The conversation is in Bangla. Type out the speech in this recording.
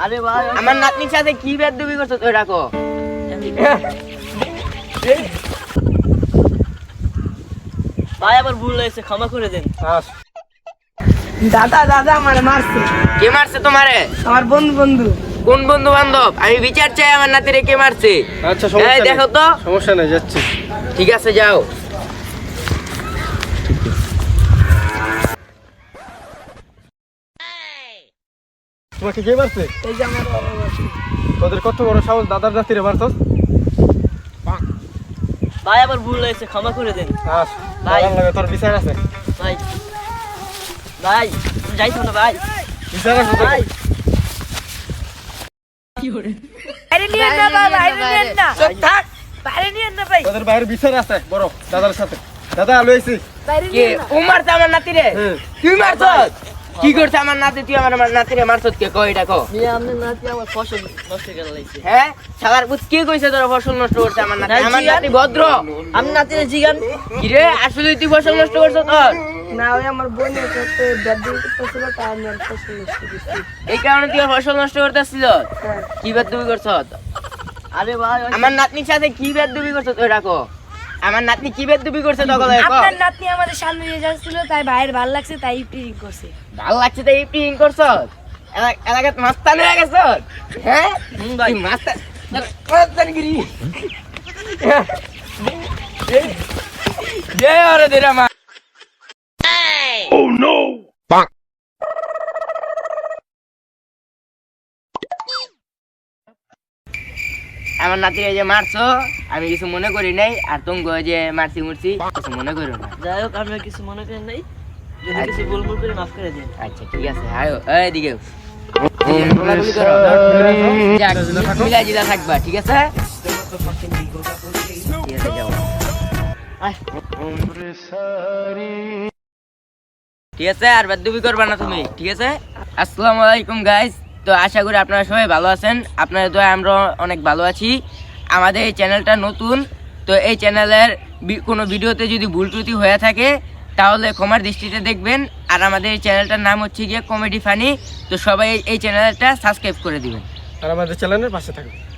আরে ভাই আমার নাতনির সাথে কি বেদবি করছ তুই রাখো। ভাই আবার ভুল হয়েছে ক্ষমা করে দেন। দাদা দাদা আমার মারছে। কে মারছে তোমারে? আমার বন্ধু বন্ধু। কোন বন্ধু বান্ধব? আমি বিচার চাই আমার নাতিরে কে মারছে। আচ্ছা সমস্যা দেখো তো। সমস্যা নেই যাচ্ছি। ঠিক আছে যাও। তোমাকে কে মারছে? এই যে আমার বাবা মারছে। তোদের কত বড় সাহস দাদার জাতিরে মারছস ভাই আবার ভুল হয়েছে ক্ষমা করে দেন। আস ভাই। তোর বিচার আছে। ভাই। ভাই তুমি যাইছো না ভাই? বিচার আছে। ভাই। বাইরে নিয়ে না বাবা বাইরে নিয়ে না। চুপ থাক। বাইরে নিয়ে না ভাই। তোদের বাইরে বিচার আছে বড় দাদার সাথে। দাদা আলো আইছি। বাইরে কে? নিয়ে না। ও মারছে আমার নাতিরে। হ্যাঁ। তুই মারছস? কি করছে আমার নাতি? তুই আমার নাতিরে মারছস কে? কই এটা কো নাতি আমার ফসল নষ্ট করে লাগছে হ্যাঁ? সালার পুত কে কইছে তোর ফসল নষ্ট করছে আমার নাতি? আমার নাতি ভদ্র। আমি নাতিরে জিগান। কি রে আসলে তুই ফসল নষ্ট করছ তোর? না ওই আমার বোনের সাথে ব্যাট করতেছিল তাই আমি আর ফসল নষ্ট করছি এই কারণে তুই ফসল নষ্ট করতেছিল হ্যাঁ। কি বেদবি করছ? আরে ভাই ওই- আমার নাতনির সাথে কি বেদবি করছ? তুই রাখো আমার নাতনি কি বেদবি করছে তখন আপনার নাতনি আমাদের সামনে দিয়ে যাচ্ছিল তাই ভাইয়ের ভালো লাগছে তাই পিরিং করছে ভালো লাগছে তাই পিং করছ এলাকাত মাস্তান হয়ে গেছ হ্যাঁ হুম ভাই তুই গিরি মাস্তানগিরি দে ওরে দে আমার নাতি এই যে মারছো আমি কিছু মনে করি নাই আর তুমি যে মারছি মুরছি কিছু মনে করো না। যাই হোক আমি কিছু মনে করেন নাই। যদি কিছু ভুল ভুল করে মাফ করে দিন। আচ্ছা ঠিক আছে আয়ো মিলা জিলা থাকবা ঠিক আছে? ঠিক আছে ঠিক আছে আর বাদ্যবি করবা না তুমি ঠিক আছে? আসসালামু আলাইকুম গাইস তো আশা করি আপনারা সবাই ভালো আছেন। আপনাদের দোয়া আমরা অনেক ভালো আছি। আমাদের এই চ্যানেলটা নতুন, তো এই চ্যানেলের কোনো ভিডিওতে যদি ভুল ত্রুটি হয়ে থাকে, তাহলে ক্ষমার দৃষ্টিতে দেখবেন। আর আমাদের এই চ্যানেলটার নাম হচ্ছে গিয়ে কমেডি ফানি তো সবাই এই চ্যানেলটা সাবস্ক্রাইব করে দেবেন। আর আমাদের চ্যানেলের পাশে থাকবে